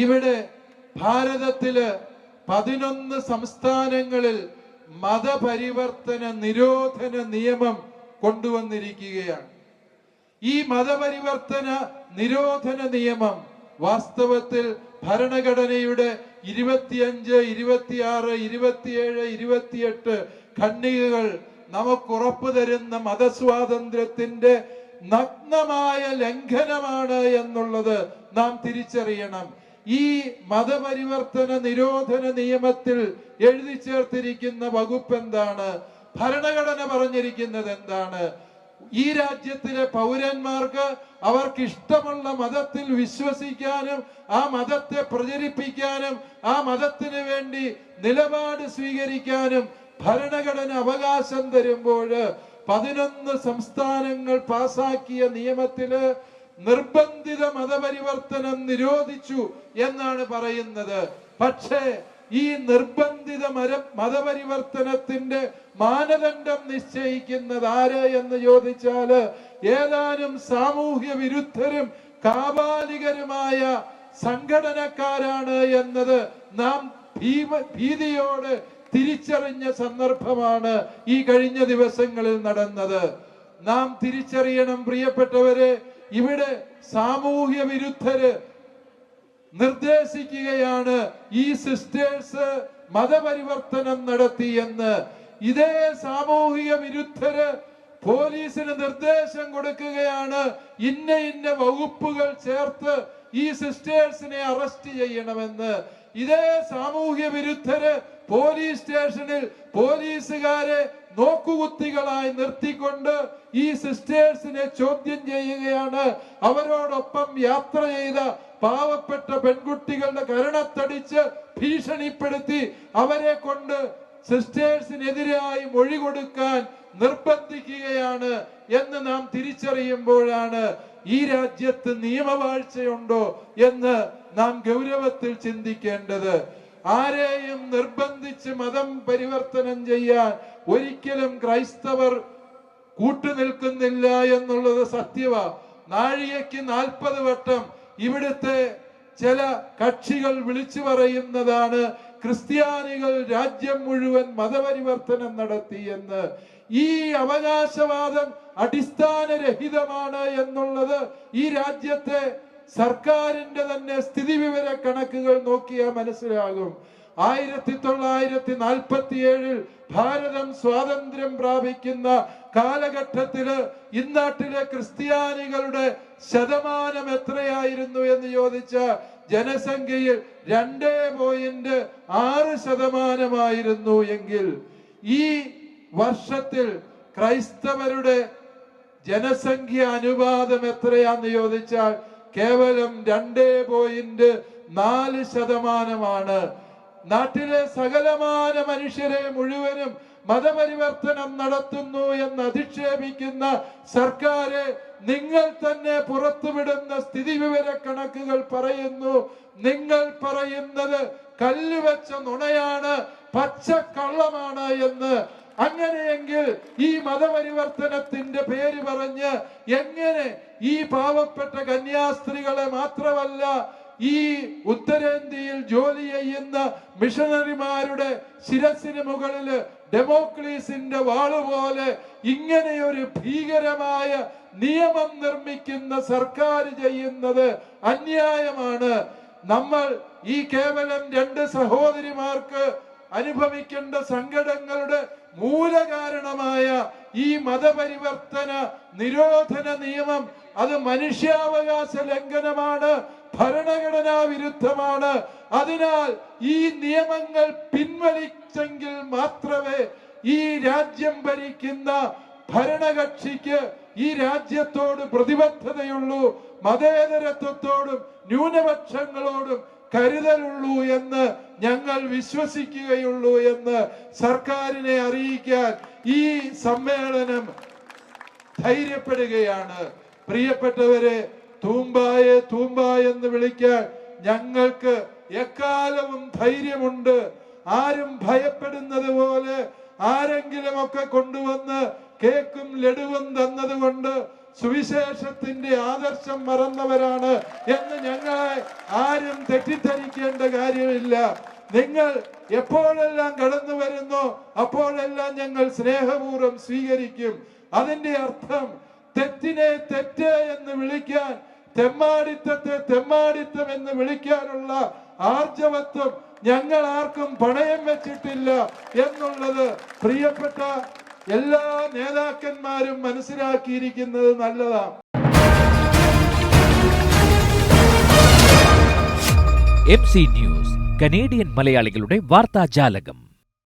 ഇവിടെ ഭാരതത്തിൽ പതിനൊന്ന് സംസ്ഥാനങ്ങളിൽ മതപരിവർത്തന നിരോധന നിയമം കൊണ്ടുവന്നിരിക്കുകയാണ്. ഈ മതപരിവർത്തന നിരോധന നിയമം വാസ്തവത്തിൽ ഭരണഘടനയുടെ ഇരുപത്തിയഞ്ച് ഇരുപത്തിയാറ് ഇരുപത്തിയേഴ് ഇരുപത്തിയെട്ട് ഖണ്ഡികകൾ നമുക്ക് ഉറപ്പു തരുന്ന മതസ്വാതന്ത്ര്യത്തിന്റെ നഗ്നമായ ലംഘനമാണ് എന്നുള്ളത് നാം തിരിച്ചറിയണം. ഈ മതപരിവർത്തന നിരോധന നിയമത്തിൽ എഴുതി ചേർത്തിരിക്കുന്ന വകുപ്പ് എന്താണ്? ഭരണഘടന പറഞ്ഞിരിക്കുന്നത് എന്താണ്? ഈ രാജ്യത്തിലെ പൗരന്മാർക്ക് അവർക്ക് ഇഷ്ടമുള്ള മതത്തിൽ വിശ്വസിക്കാനും ആ മതത്തെ പ്രചരിപ്പിക്കാനും ആ മതത്തിന് വേണ്ടി നിലപാട് സ്വീകരിക്കാനും ഭരണഘടന അവകാശം തരുമ്പോൾ പതിനൊന്ന് സംസ്ഥാനങ്ങൾ പാസാക്കിയ നിയമത്തിൽ നിർബന്ധിത മതപരിവർത്തനം നിരോധിച്ചു എന്നാണ് പറയുന്നത്. പക്ഷേ ഈ നിർബന്ധിത മര മതപരിവർത്തനത്തിന്റെ മാനദണ്ഡം നിശ്ചയിക്കുന്നത് ആര് എന്ന് ചോദിച്ചാൽ ഏതാനും സാമൂഹ്യ വിരുദ്ധരും കാബാലികരുമായ സംഘടനക്കാരാണ് എന്നത് നാം ഭീതിയോട് തിരിച്ചറിഞ്ഞ സന്ദർഭമാണ് ഈ കഴിഞ്ഞ ദിവസങ്ങളിൽ നടന്നത്. നാം തിരിച്ചറിയണം പ്രിയപ്പെട്ടവരെ. ഇവിടെ സാമൂഹ്യ വിരുദ്ധര് നിർദ്ദേശിക്കുകയാണ് ഈ സിസ്റ്റേഴ്സ് മതപരിവർത്തനം നടത്തിയെന്ന് ഇതേ സാമൂഹിക വിരുദ്ധര് പോലീസിന് നിർദ്ദേശം കൊടുക്കുകയാണ്. ഇന്ന ഇന്ന വകുപ്പുകൾ ചേർത്ത് ഈ സിസ്റ്റേഴ്സിനെ അറസ്റ്റ് ചെയ്യണമെന്ന്. ഇതേ സാമൂഹ്യ വിരുദ്ധര് പോലീസ് സ്റ്റേഷനിൽ പോലീസുകാരെ നോക്കുകുത്തികളായി നിർത്തിക്കൊണ്ട് ഈ സിസ്റ്റേഴ്സിനെ ചോദ്യം ചെയ്യുകയാണ്. അവരോടൊപ്പം യാത്ര ചെയ്ത പാവപ്പെട്ട പെൺകുട്ടികളുടെ കരണത്തടിച്ച് ഭീഷണിപ്പെടുത്തി അവരെ കൊണ്ട് സിസ്റ്റേഴ്സിനെതിരായി മൊഴി കൊടുക്കാൻ നിർബന്ധിക്കുകയാണ് എന്ന് നാം തിരിച്ചറിയുമ്പോഴാണ് ഈ രാജ്യത്ത് നിയമവാഴ്ചയുണ്ടോ എന്ന് നാം ഗൗരവത്തിൽ ചിന്തിക്കേണ്ടത്. ആരെയും നിർബന്ധിച്ച് മതം പരിവർത്തനം ചെയ്യാൻ ഒരിക്കലും ക്രൈസ്തവർ കൂട്ടുനിൽക്കുന്നില്ല എന്നുള്ളത് സത്യവ. നാഴികയ്ക്ക് നാൽപ്പത് വട്ടം ഇവിടുത്തെ ചില കക്ഷികൾ വിളിച്ചു പറയുന്നതാണ് ക്രിസ്ത്യാനികൾ രാജ്യം മുഴുവൻ മതപരിവർത്തനം നടത്തി എന്ന് ഈ അവകാശവാദം അടിസ്ഥാനരഹിതമാണ് എന്നുള്ളത് ഈ രാജ്യത്തെ സർക്കാരിന്റെ തന്നെ സ്ഥിതിവിവര കണക്കുകൾ നോക്കിയാൽ മനസ്സിലാകും. ആയിരത്തി തൊള്ളായിരത്തി നാൽപ്പത്തി ഏഴിൽ ഭാരതം സ്വാതന്ത്ര്യം പ്രാപിക്കുന്ന കാലഘട്ടത്തിൽ ഇന്നാട്ടിലെ ക്രിസ്ത്യാനികളുടെ ശതമാനം എത്രയായിരുന്നു എന്ന് ചോദിച്ച ജനസംഖ്യയിൽ രണ്ടേ പോയിന്റ് ആറ് ശതമാനമായിരുന്നു എങ്കിൽ ഈ വർഷത്തിൽ ക്രൈസ്തവരുടെ ജനസംഖ്യ അനുപാതം എത്രയാന്ന് ചോദിച്ചാൽ കേവലം രണ്ടേ പോയിന്റ് നാല് ശതമാനമാണ്. നാട്ടിലെ സകലമാന മനുഷ്യരെ മുഴുവനും മതപരിവർത്തനം നടത്തുന്നു എന്ന് അധിക്ഷേപിക്കുന്ന സർക്കാരെ നിങ്ങൾ തന്നെ പുറത്തുവിടുന്ന സ്ഥിതിവിവര കണക്കുകൾ പറയുന്നു. നിങ്ങൾ പറയുന്നത് കല്ലുവെച്ച നുണയാണ് പച്ചക്കള്ളമാണ് എന്ന്. അങ്ങനെയെങ്കിൽ ഈ മതപരിവർത്തനത്തിന്റെ പേര് പറഞ്ഞ് എങ്ങനെ ഈ പാവപ്പെട്ട കന്യാസ്ത്രീകളെ മാത്രമല്ല ഈ ഉത്തരേന്ത്യയിൽ ജോലി ചെയ്യുന്ന മിഷണറിമാരുടെ ശിരസിന് മുകളിൽ ഡെമോക്ലീസിന്റെ വാളുപോലെ ഇങ്ങനെയൊരു ഭീകരമായ നിയമം നിർമ്മിക്കുന്ന സർക്കാർ ചെയ്യുന്നത് അന്യായമാണ്. നമ്മൾ ഈ കേവലം രണ്ട് സഹോദരിമാർക്ക് അനുഭവിക്കേണ്ട സങ്കടങ്ങളുടെ മൂലകാരണമായ ഈ മതപരിവർത്തന നിരോധന നിയമം അത് മനുഷ്യാവകാശ ലംഘനമാണ്. ഭരണഘടനാ വിരുദ്ധമാണ്. അതിനാൽ ഈ നിയമങ്ങൾ പിൻവലിച്ചെങ്കിൽ മാത്രമേ ഈ രാജ്യം ഭരിക്കുന്ന ഭരണകക്ഷിക്ക് ഈ രാജ്യത്തോട് പ്രതിബദ്ധതയുള്ളൂ മതേതരത്വത്തോടും ന്യൂനപക്ഷങ്ങളോടും കരുതലുള്ളൂ എന്ന് ഞങ്ങൾ വിശ്വസിക്കുകയുള്ളൂ എന്ന് സർക്കാരിനെ അറിയിക്കാൻ ഈ സമ്മേളനം ധൈര്യപ്പെടുകയാണ്. പ്രിയപ്പെട്ടവരെ തൂമ്പായെ തൂമ്പ എന്ന് വിളിക്കാൻ ഞങ്ങൾക്ക് എക്കാലവും ധൈര്യമുണ്ട്. ആരും ഭയപ്പെടുന്നത് പോലെ ആരെങ്കിലും ഒക്കെ കൊണ്ടുവന്ന് കേക്കും ലഡുവും തന്നതുകൊണ്ട് സുവിശേഷത്തിന്റെ ആദർശം മറന്നവരാണ് എന്ന് ഞങ്ങളെ ആരും തെറ്റിദ്ധരിക്കേണ്ട കാര്യമില്ല. നിങ്ങൾ എപ്പോഴെല്ലാം കടന്നു വരുന്നു അപ്പോഴെല്ലാം ഞങ്ങൾ സ്നേഹപൂർവം സ്വീകരിക്കും. അതിന്റെ അർത്ഥം തെറ്റിനെ തെറ്റ് എന്ന് വിളിക്കാൻ തെമ്മാടിത്തത്തെ തെമ്മാടിത്തം എന്ന് വിളിക്കാനുള്ള ആർജവത്വം ഞങ്ങൾ ആർക്കും പണയം വെച്ചിട്ടില്ല എന്നുള്ളത് പ്രിയപ്പെട്ട എല്ലാ നേതാക്കന്മാരും മനസ്സിലാക്കിയിരിക്കുന്നത് നല്ലതാണ്. എം സി ന്യൂസ് കനേഡിയൻ മലയാളികളുടെ വാർത്താജാലകം.